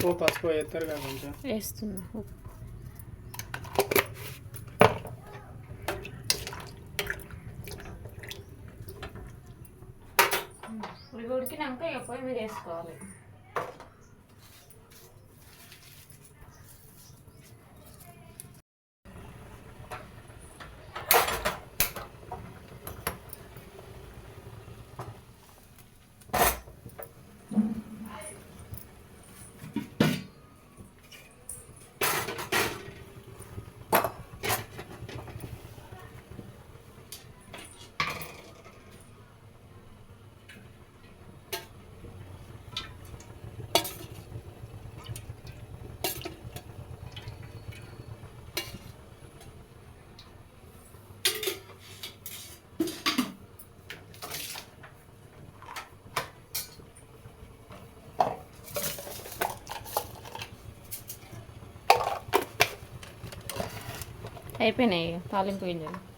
ఉప్పు పసుపు వేస్తారు కదా కొంచెం వేస్తున్నా ఉప్పు. ఇవి ఉడికినాక ఇక పొయ్యి మీద వేసుకోవాలి అయిపోయినాయి తాలింపు గింజలు.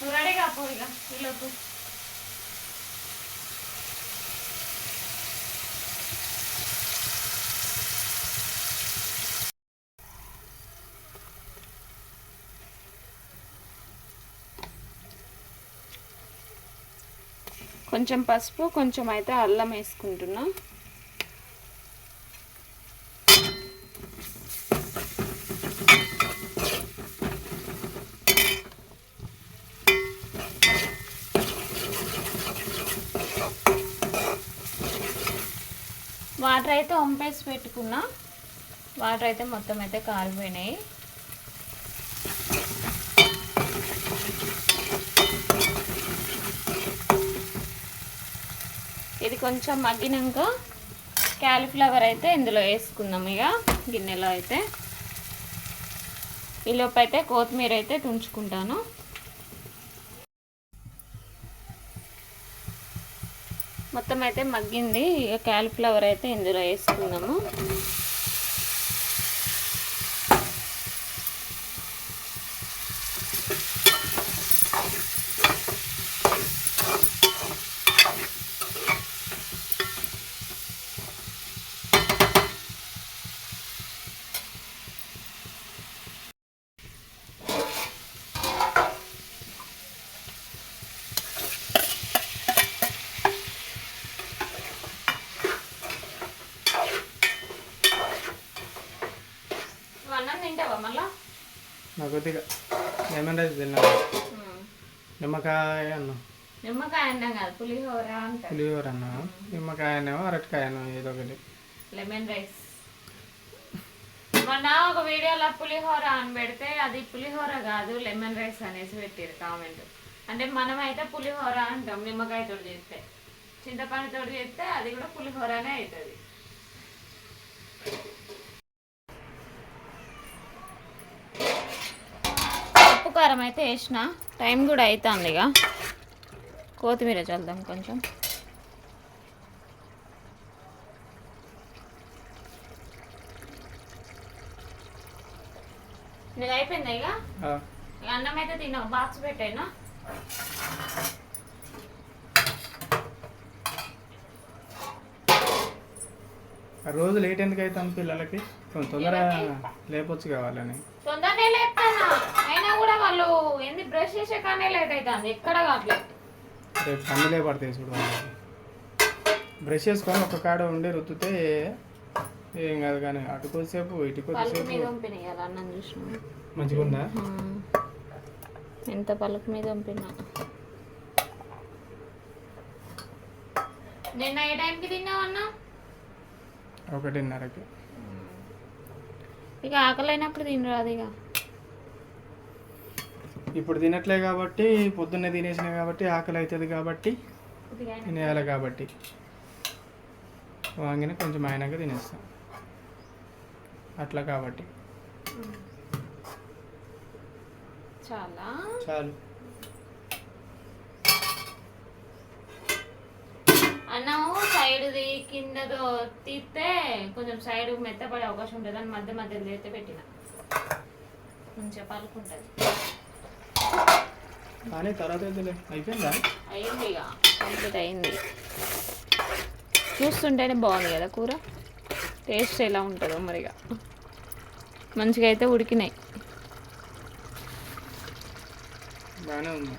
నువ్వు రెడీగా ఇక కొంచెం పసుపు కొంచెం అయితే అల్లం వేసుకుంటున్నా వాటర్ అయితే వంపేసి పెట్టుకున్నా. వాటర్ అయితే మొత్తం అయితే కారిపోయినాయి. ఇది కొంచెం మగ్గినాక క్యాలీఫ్లవర్ అయితే ఇందులో వేసుకుందాం ఇక గిన్నెలో అయితే. ఈలోపు అయితే కొత్తిమీర అయితే తుంచుకుంటాను. మొత్తం అయితే మగ్గింది. ఇక అయితే ఇందులో వేసుకుందాము నువ్వు అన్నం తింటావా మళ్ళా? నాకు కొద్దిగా లెమన్ రైస్ తిన్నా నిమ్మకాయ అన్నం. నిమ్మకాయ అన్నం కాదు పులిహోర అంటారు పులిహోర అన్నం. నిమ్మకాయ అన్నం అరటికాయ అన్నం ఏదో ఒకటి. లెమన్ రైస్ మొన్న ఒక వీడియోలో పులిహోర అని పెడితే అది పులిహోర కాదు లెమన్ రైస్ అనేసి పెట్టారు కామెంట్. అంటే మనం అయితే పులిహోర అంటాం నిమ్మకాయతో చేస్తే. చింతపండుతో చేస్తే అది కూడా పులిహోరనే అవుతుంది కారం అయితే వేసిన. టైం కూడా అవుతుంది ఇక కొత్తిమీర చల్దాం కొంచెం. నీది అయిపోయిందా ఇక అన్నం అయితే తిన్నావు. బాక్స్ పెట్టాను? ఆ రోజు లేట్ ఎందుకు అవుతాను పిల్లలకి? కొంచెం తొందరగా లేపొచ్చు కావాలని. తొందరనే కూడా వాళ్ళు ఏంది బ్రష్ చేసే కానీ లేట్ అవుతుంది ఎక్కడ కావట్లేదు రేపు పన్నులే పడతాయి చూడు బ్రష్ చేసుకొని ఒక కాడ ఉండి రుద్దితే ఏం కాదు కానీ అటు కొద్దిసేపు ఇటు పలుకు కొద్దిసేపు మీద పంపినాయి కదా అన్నం చూసిన. మంచిగా ఉందా? ఎంత పలుకు మీద పంపినా నిన్న ఏ టైంకి తిన్నావు అన్న? ఒకటిన్నరకి. ఇక ఆకలి అయినప్పుడు తినరాదు ఇక. ఇప్పుడు తినట్లే కాబట్టి పొద్దున్నే తినేసిన కాబట్టి ఆకలి అవుతుంది కాబట్టి తినేయాలి కాబట్టి. వాంగిన కొంచెం అయినాక తినేస్తాం. అట్లా కాబట్టి. చాలా. చాలు. అన్నము సైడ్ది కిందదో తీస్తే కొంచెం సైడ్ మెత్తపడే అవకాశం ఉంటుంది. అని మధ్య మధ్యలో అయితే పెట్టిన. కొంచెం పలుకుంటుంది. కానీ తర్వాత. అయిపోయిందా? అయింది ఇక కంప్లీట్ అయింది. చూస్తుంటేనే బాగుంది కదా కూర? టేస్ట్ ఎలా ఉంటుందో మరిగా. మంచిగా అయితే ఉడికినాయి. బాగానే ఉంది.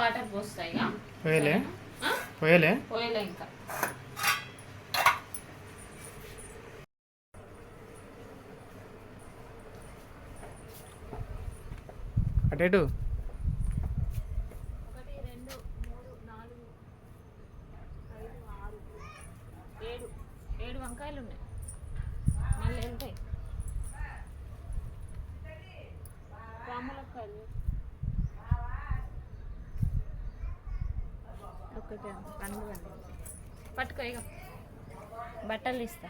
వాటర్ పోస్తాయి పోయలే? పోయలే? పోయలే ఇంకా. అటేటు రెండు ఆరు ఏడు. ఏడు వంకాయలు ఉన్నాయి మళ్ళీ వెళ్తాయి. రాములక్కాయలు ఒకటి పండుగ పట్టుకో ఇక బట్టలు ఇస్తా.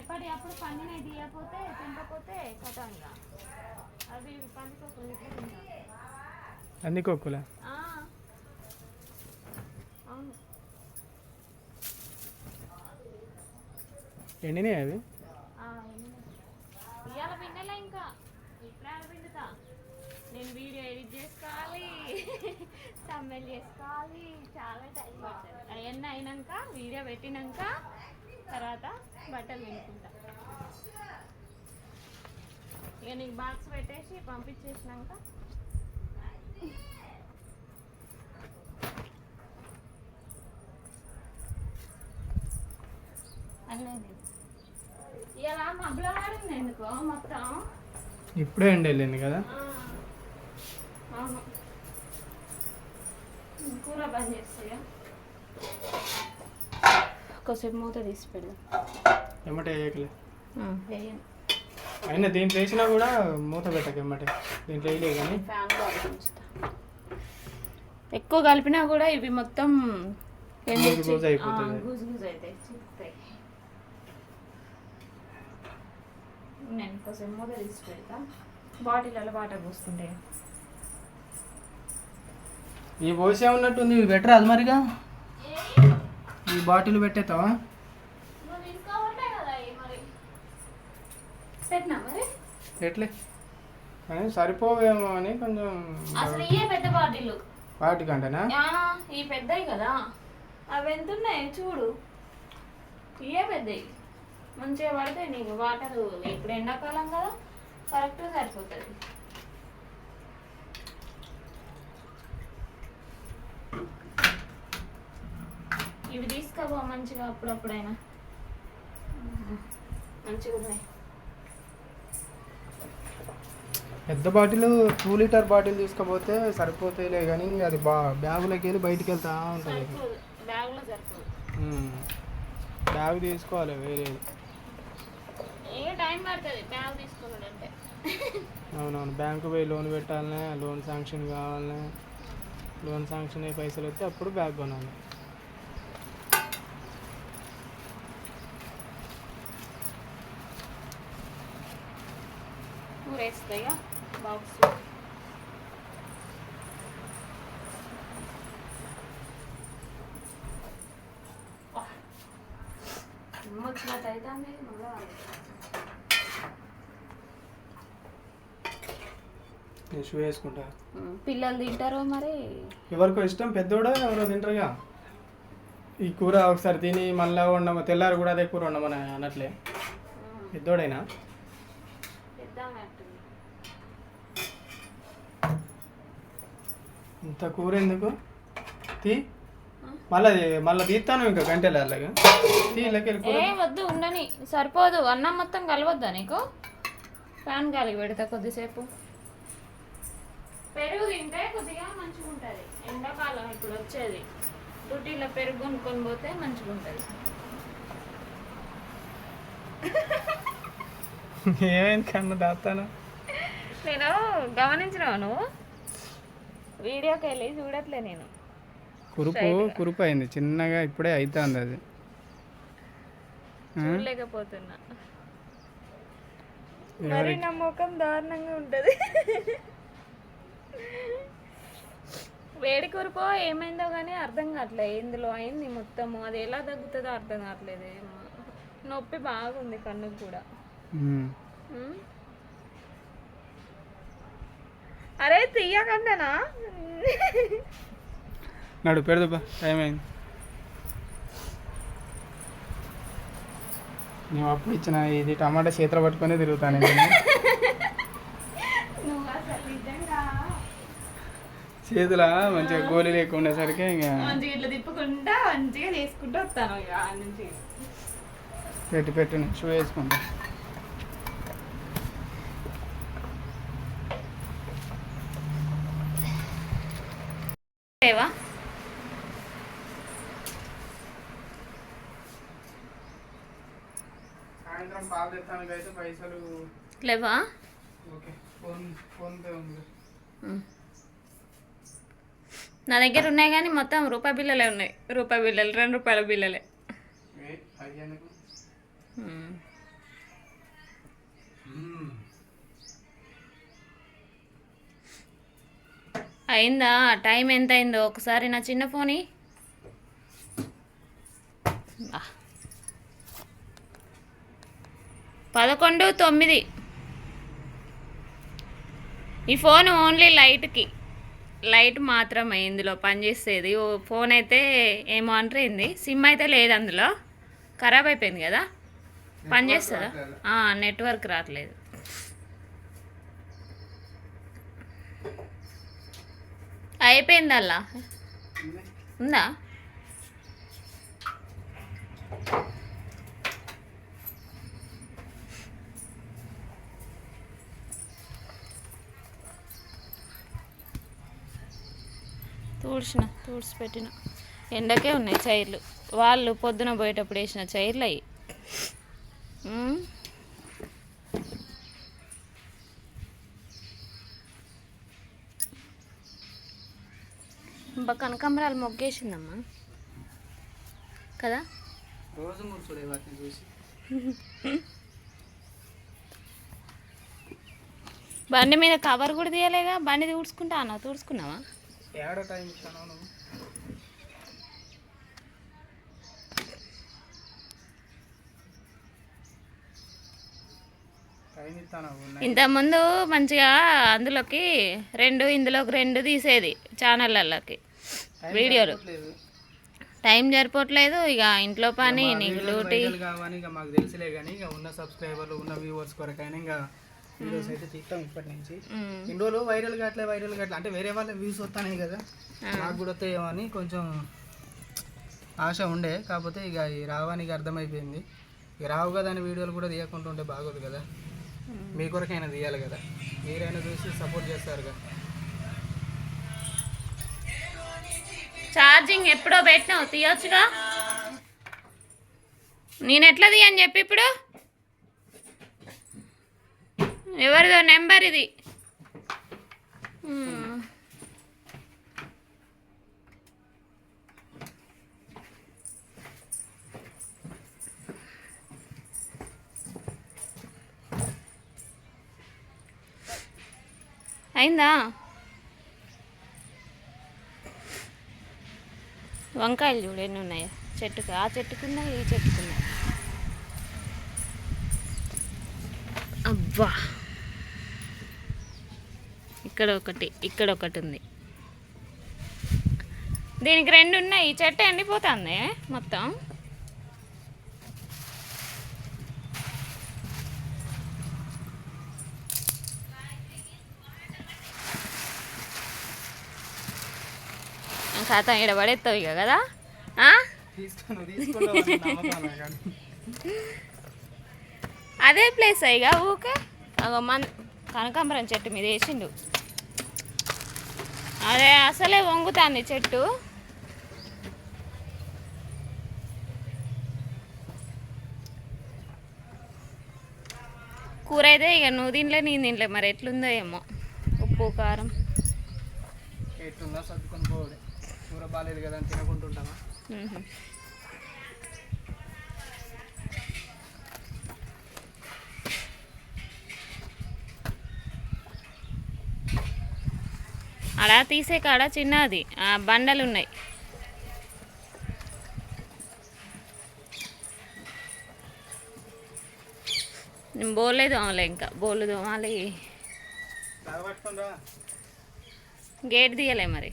ఎప్పటి అప్పుడు పండినవి తీయకపోతే తినకపోతే కథంగా. అవి అన్ని కొక్కులా ఎండినాయి అవి? ఇవాళ పిండలే ఇంకా? ఇప్పుడే ఆడ పిండుతా. నేను వీడియో ఎడిట్ చేసుకోవాలి. చేసుకోవాలి. చాలా టైం పడుతుంది. అవన్నీ అయినాక వీడియో పెట్టినాక తర్వాత బట్టలు వినుకుంటా ఇక నీకు బాక్స్ పెట్టేసి పంపించేసినాక. అన్నది ఇలా మబ్బులో ఆడింది ఎందుకో మొత్తం? ఇప్పుడే ఎండి వెళ్ళింది కదా? అవును. కూర బంద్ చేస్తాయా? కొద్దిసేపు మూత తీసి పెడదాం. ఎమ్మటే వేయకలే. వేయండి అయినా దీంట్లో వేసినా కూడా మూత పెట్టక ఎమ్మటే దీంట్లో వేయలే కానీ. ఎక్కువ కలిపినా కూడా ఇవి మొత్తం గూజు అయిపోతుంది. నేను కొంచెం మూత తీసి పెడతా. బాటిల్లో ఈ పోసే ఉన్నట్టుంది ఇవి బెటర్ అది మరిగా? ఈ బాటిల్ పెట్టేస్తావా నువ్వు తీసుకోవట్లే కదా ఇవి మరి పెట్టినా మరి ఎట్లే? కానీ సరిపోవేమో అని కొంచెం అసలు ఇవే పెద్ద బాటిల్ వాటికంటేనా? ఈ పెద్దవి కదా. అవి ఎంత ఉన్నాయి చూడు. ఇవే పెద్దవి మంచిగా పడితే నీకు వాటర్ ఇప్పుడు ఎండాకాలం కదా కరెక్ట్గా సరిపోతుంది. ఇవి తీసుకోబో మంచిగా అప్పుడప్పుడైనా. మంచిగా ఉన్నాయి పెద్ద బాటిల్ టూ లీటర్ బాటిల్ తీసుకపోతే సరిపోతాయిలే కానీ అది బా బ్యాగులోకి వెళ్ళి బయటికి వెళ్తా ఉంటుంది. బ్యాగ్ తీసుకోవాలి తీసుకోవాలంటే? అవునవును బ్యాంకు పోయి లోన్ పెట్టాలనే లోన్ శాంక్షన్ కావాలనే లోన్ శాంక్షన్ అయ్యి పైసలు వస్తే అప్పుడు బ్యాగ్ కొనాలి. బాక్స్ వచ్చినట్టు అయితే మళ్ళీ నేను షూ వేసుకుంటా. పిల్లలు తింటారో మరి? ఎవరికో ఇష్టం పెద్దోడో ఎవరో తింటారుగా? ఈ కూర ఒకసారి తిని మళ్ళీ వండమ? తెల్లారి కూడా అదే కూర వండమని అన్నట్లే. పెద్దోడైనా? ఇంత కూర ఎందుకు? తీ. మళ్ళీ మళ్ళీ తీస్తాను ఇంకా గంటలు అలాగా తీ ఏ వద్దు ఉండని. సరిపోదు. అన్నం మొత్తం కలవద్దా నీకు? ఫ్యాన్ గాలికి పెడతా కొద్దిసేపు. పెరుగు తింటే కొద్దిగా మంచిగా ఉంటుంది ఎండాకాలం ఇప్పుడు వచ్చేది. డ్యూటీలో పెరుగు కొనుక్కొని పోతే మంచిగా ఉంటుంది ఏమైంది కన్ను దాస్తాను నేను గమనించినావు నువ్వు? వీడియోకి వెళ్ళి చూడట్లే నేను. కురుపు కురుపు అయింది. చిన్నగా ఇప్పుడే అవుతుంది అది. చూడలేకపోతున్నా. మరి నా ముఖం దారుణంగా ఉంటుంది. వేడి కూరపో ఏమైందో కానీ అర్థం కావట్లే. ఇందులో అయింది మొత్తము? అది ఎలా తగ్గుతుందో అర్థం కావట్లేదు. నొప్పి బాగుంది కన్నుకు కూడా. అరే తీయకండానా? నడు పెడదుపా టైం అయింది నువ్వు అప్పుడు ఇచ్చిన ఇది టమాటా చేతిలో పట్టుకొని తిరుగుతాను నేను. నువ్వు అసలు నిజంగా చేతుల మంచిగా గోళీ లేకుండా ఉండేసరికి ఇంకా. మంచిగా ఇట్లా తిప్పుకుంటా మంచిగా చేసుకుంటూ వస్తాను ఇక నుంచి. పెట్టి పెట్టు షూ వేసుకుంటా. లేవా? సాయంత్రం పాలు తెస్తానికి అయితే పైసలు లేవా? ఓకే ఫోన్ ఫోన్పే ఉంది. నా దగ్గర ఉన్నాయి కానీ మొత్తం రూపాయి బిల్లలే ఉన్నాయి. రూపాయి బిల్లలు రెండు రూపాయల బిల్లలే అయిందా? టైం ఎంత అయిందో ఒకసారి నా చిన్న ఫోన్. పదకొండు తొమ్మిది. ఈ ఫోన్ ఓన్లీ లైట్కి. లైట్ మాత్రమే ఇందులో పనిచేసేది. ఫోన్ అయితే ఏమో అంటారు సిమ్ అయితే లేదు అందులో. ఖరాబ్ అయిపోయింది కదా? పనిచేస్తుందా? నెట్వర్క్ రావట్లేదు. అయిపోయింది అలా ఉందా? తూడ్చిన తూడ్చి పెట్టిన ఎండకే ఉన్నాయి చైర్లు. వాళ్ళు పొద్దున పోయేటప్పుడు వేసిన చైర్లు అవి. బా కనకాంబరాలు మొగ్గేసిందమ్మా. కదా? రోజు ముడుచుడే వాటిని చూసి. బండి మీద కవర్ కూడా తీయలేగా? బండి తుడుచుకుంటా అన్న తుడుచుకున్నావా? ఏడో టైం నువ్వు. టైం ఇస్తాను ఇంతకుముందు మంచిగా అందులోకి రెండు ఇందులోకి రెండు తీసేది ఛానళ్ళకి వీడియోలు. టైం సరిపోవట్లేదు ఇక ఇంట్లో పని నీకు డ్యూటీ. మాకు తెలుసులే కానీ ఇక ఉన్న సబ్స్క్రైబర్లు ఉన్న వ్యూవర్స్ కొరకైనా ఇంకా వీడియోస్ అయితే తీస్తాం ఇప్పటి నుంచి. ఇన్ని రోజులు వైరల్ కావట్లే వైరల్ కావట్లే. అంటే వేరే వాళ్ళ వ్యూస్ వస్తాయి కదా. నాకు కూడా వస్తాయేమో అని కొంచెం ఆశ ఉండే. కాకపోతే ఇక ఈ రావానికి అర్థమైపోయింది. ఇక రావు కదా అని వీడియోలు కూడా తీయకుండా ఉంటే బాగోదు కదా. మీ కొరకైనా తీయాలి కదా. మీరైనా చూసి సపోర్ట్ చేస్తారు కదా ఛార్జింగ్ ఎప్పుడో పెట్టినావు? తీయొచ్చుగా? నేను ఎట్లది అని చెప్పి ఇప్పుడు? ఎవరిదో నెంబర్ ఇది. అయిందా? వంకాయలు చూడు ఎన్ని ఉన్నాయా? చెట్టుకు ఆ చెట్టుకున్నాయి ఈ చెట్టుకున్నాయి అబ్బా! ఇక్కడ ఒకటి ఇక్కడ ఒకటి ఉంది. దీనికి రెండు ఉన్నాయి. ఈ చెట్టు ఎండిపోతుంది మొత్తం. ఖాతా ఇక్కడ పడేస్తావు ఇక కదా? అదే ప్లేస్ ఇక ఊకే? అగో మన కనకాంబరం చెట్టు మీద వేసిండు. అదే అసలే వంగుతాంది చెట్టు. కూర అయితే ఇక నువ్వు తినలే నేను తినలే. మరి ఎట్లుందో ఏమో. ఉప్పు కారం. ఎట్లుందో సర్దుకొని పోవడే కూర బాగాలేదు కదా తినకుంటుంటామా అలా తీసే కాడ చిన్నది. బండలు ఉన్నాయి నేను బోలే దోమలే ఇంకా. బోలు దోమాలి గేట్ తీయలే మరి.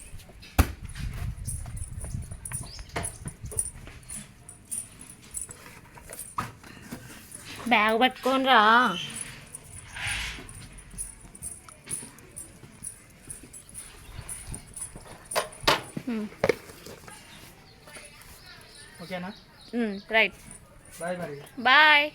బ్యాగ్ పట్టుకోనరా ఓకేనా రైట్ బాయ్ మరి బాయ్